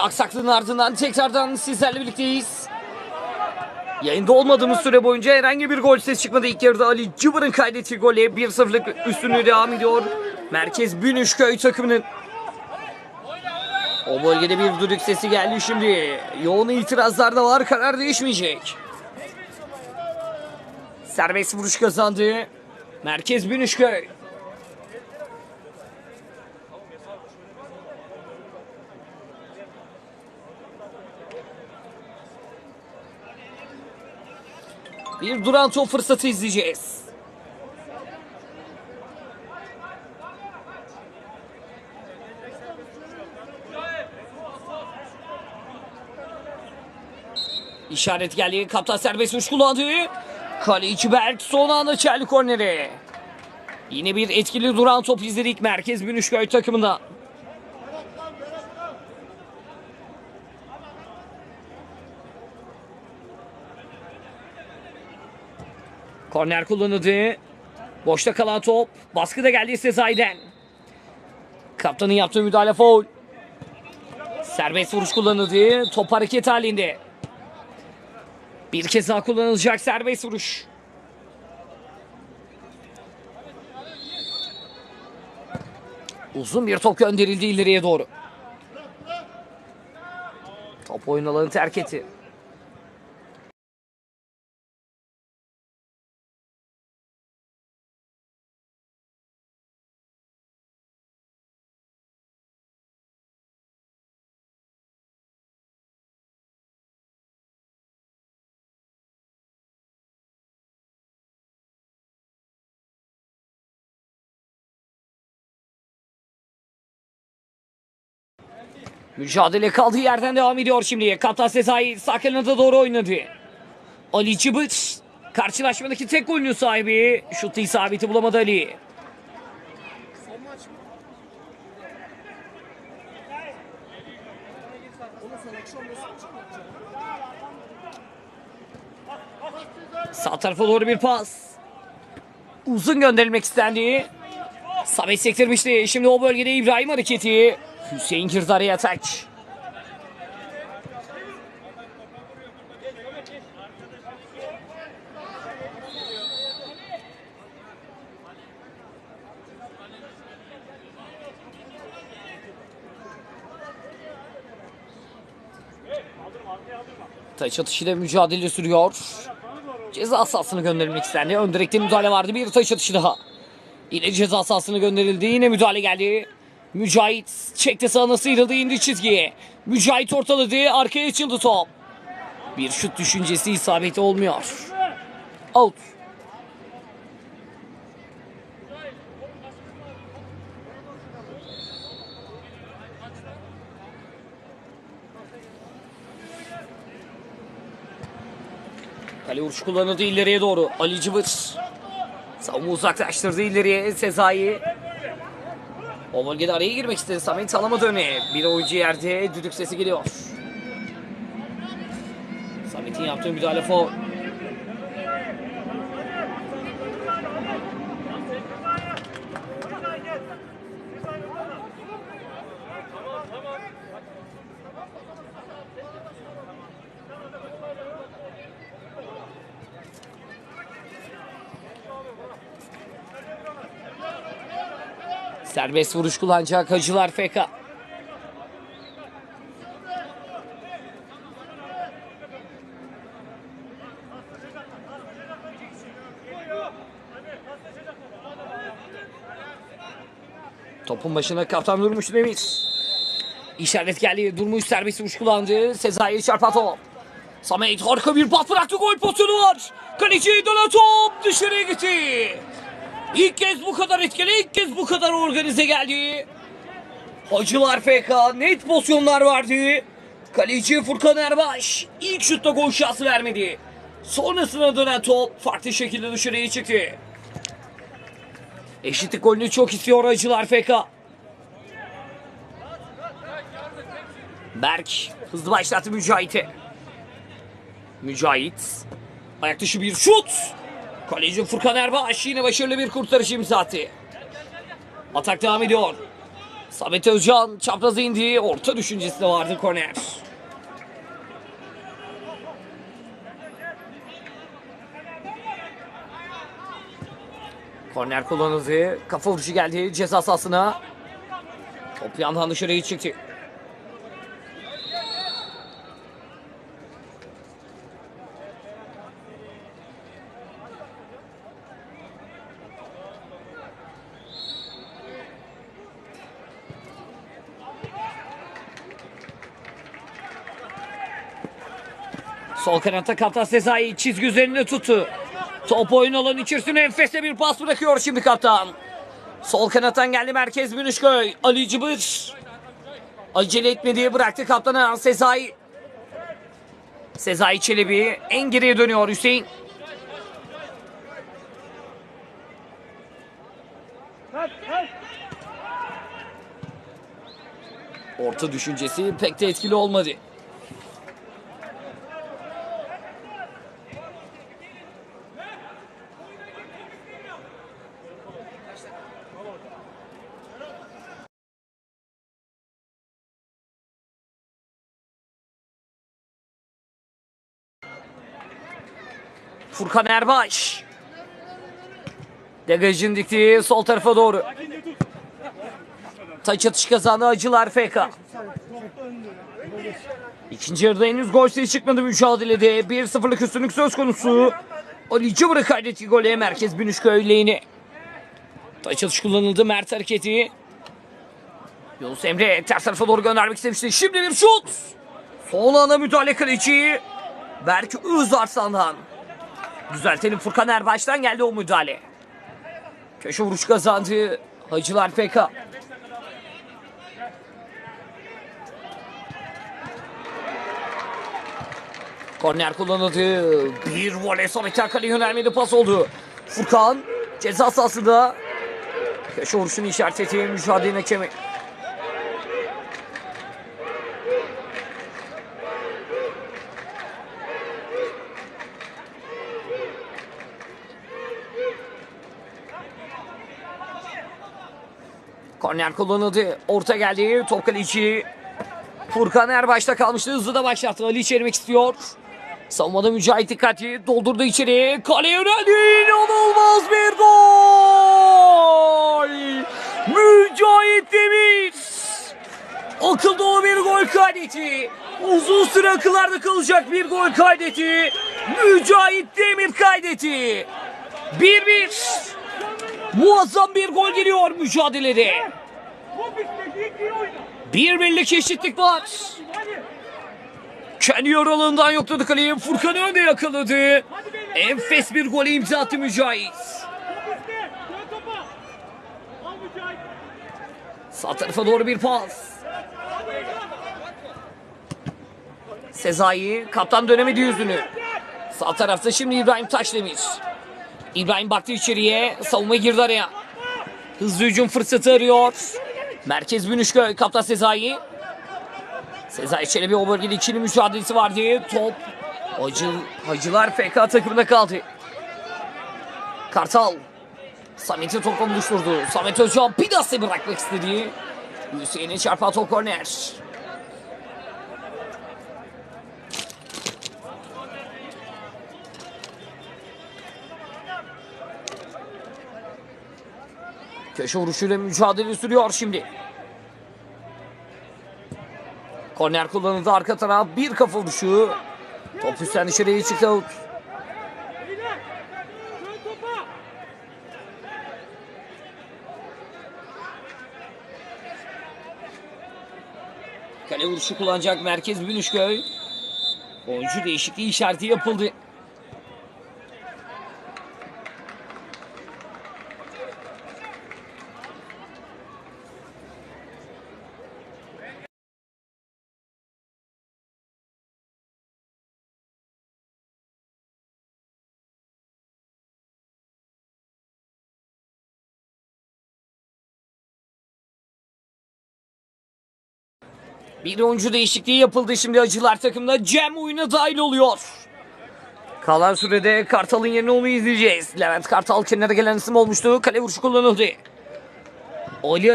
Aksaklığın ardından tekrardan sizlerle birlikteyiz. Yayında olmadığımız süre boyunca herhangi bir gol ses çıkmadı. İlk yarıda Ali Cıbır'ın kaydettiği golle 1-0'lık üstünlüğü devam ediyor. Merkez Bünüşköy takımının. O bölgede bir düdük sesi geldi şimdi. Yoğun itirazlar da var. Karar değişmeyecek. Serbest vuruş kazandı. Merkez Bünüşköy. Bir duran top fırsatı izleyeceğiz. İşaret geldi. Kaptan serbest vuruş kullandı. Kaleci Berk son anda çeldi korneri. Yine bir etkili duran top izledik Merkez Bünüşköy takımında. Korner kullanıldı. Boşta kalan top. Baskı da geldi Sezai'den. Kaptanın yaptığı müdahale foul. Serbest vuruş kullanıldı. Top hareket halinde. Bir kez daha kullanılacak serbest vuruş. Uzun bir top gönderildi ileriye doğru. Top oyun alanı terk etti. Mücadele kaldığı yerden devam ediyor şimdi. Kaptan Sezai sağ kanada doğru oynadı. Ali Cıbıç karşılaşmadaki tek golünün sahibi. Şutu isabeti bulamadı Ali. Sağ tarafa doğru bir pas. Uzun gönderilmek istendi. Samet sektirmişti. Şimdi o bölgede İbrahim hareketi. Hüseyin girdi araya taç. Taç atışıyla mücadele sürüyor. Ceza sahasına gönderilmek istendi. Ön direkte müdahale vardı. Bir taç atışı daha. Yine ceza sahasına gönderildi. Yine müdahale geldi. Mücahit çekti sağına sıyrıldı indi çizgiye. Mücahit ortaladı arkaya açıldı top. Bir şut düşüncesi isabeti olmuyor. Out. Kale vuruş kullanıldı ileriye doğru. Ali Cıbıç. Savunma uzaklaştırdı ileriye Sezai. O bölgede araya girmek istedi. Samet alamadı öne. Bir oyuncu yerde düdük sesi geliyor. Samet'in yaptığı müdahale faul. Serbest vuruş kullanacak Hacılar FK. Topun başına kaptan Durmuş Demir. İşaret geldi. Durmuş serbest vuruş kullandı. Sezai çarpan top. Samet harika bir pas bıraktı. Gol pozisyonu var. Kaleci dönen top dışarıya gitti. İlk kez bu kadar etkili, ilk kez bu kadar organize geldi. Hacılar FK net pozisyonlar vardı. Kaleci Furkan Erbaş ilk şutta gol şansı vermedi. Sonrasına dönen top farklı şekilde dışarıya çıktı. Eşitlik golünü çok istiyor Hacılar FK. Berk hızlı başlattı Mücahit'e. Mücahit. Ayak dışı bir şut. Kaleci Furkan Erbaş yine başarılı bir kurtarış imza. Atak devam ediyor. Samet Özcan çapraza indi. Orta düşüncesi de vardı korner. Korner kullanıldı. Kafa vuruşu geldi ceza sahasına. Top yandan dışarıya çıktı. Sol kanatta kaptan Sezai çizgi üzerinde tuttu. Top oyun alanı içerisine enfesle bir pas bırakıyor şimdi kaptan. Sol kanattan geldi merkez Münişköy. Ali Cıbır. Acele etme diye bıraktı kaptana Sezai. Sezai Çelebi en geriye dönüyor Hüseyin. Orta düşüncesi pek de etkili olmadı. Furkan Erbaş. Degajın diktiği sol tarafa doğru. Taç atış kazandı Acılar FK. İkinci yarıda henüz gol sayısı çıkmadı mücadelede. 1-0'lık üstünlük söz konusu. Ali Cıbır'ı kaydettiği gole merkez Bünüşköy lehine. Taç atış kullanıldı Mert hareketi. Yunus Emre ters tarafa doğru göndermek istemişti. Şimdi bir şut. Sol ana müdahale kaleci. Berk Özarslan'dan. Düzeltelim Furkan Erbaş'tan geldi o müdahale. Köşe vuruş kazandı. Hacılar PK. Korner kullanıldı. Bir voley sonraki kaleye yönelmedi pas oldu. Furkan ceza sahasında. Köşe vuruşunu işaret etti mücadele hakemi. Korner kullanıldı. Orta geldi. Top kaleci. Furkan Erbaş'ta kalmıştı. Hızlı da başlattı. Ali içermek istiyor. Savunmada Mücahit dikkatli. Doldurdu içeri. Kaleye yöneldi. İnanılmaz bir gol. Mücahit Demir. Akıl dolu bir gol kaydetti. Uzun süre akıllarda kalacak bir gol kaydetti. Mücahit Demir kaydetti. 1-1. Muazzam bir gol geliyor mücadelede. Bir birlik eşitlik var. Kendi yorulundan yokladı kaleyi. Furkan önde yakaladı. Enfes bir gol imza attı Mücahit. Sağ tarafa doğru bir pas. Sezai kaptan dönemedi yüzünü. Sağ tarafta şimdi İbrahim Taşdemir. İbrahim baktı içeriye. Savunma girdi araya. Hızlı hücum fırsatı arıyor. Merkez Bünüşköy kaptan Sezai. Sezai Çelebi o bölgede ikili mücadelesi vardı. Top Hacı, Hacılar FK takımında kaldı. Kartal. Samet'i topla buluşturdu. Samet Özcan Pidas'ı bırakmak istedi. Hüseyin'in çarpan top korner. Köşe vuruşuyla mücadele sürüyor şimdi. Korner kullanıldı arka taraf. Bir kafa vuruşu. Top üstten dışarıya çıktı out. Kale vuruşu kullanacak Merkez Bünüşköy. Oyuncu değişikliği işareti yapıldı. Bir oyuncu değişikliği yapıldı şimdi acılar takımda. Cem oyuna dahil oluyor. Kalan sürede Kartal'ın yerine onu izleyeceğiz. Levent Kartal kenara gelen isim olmuştu. Kale vuruşu kullanıldı. Ali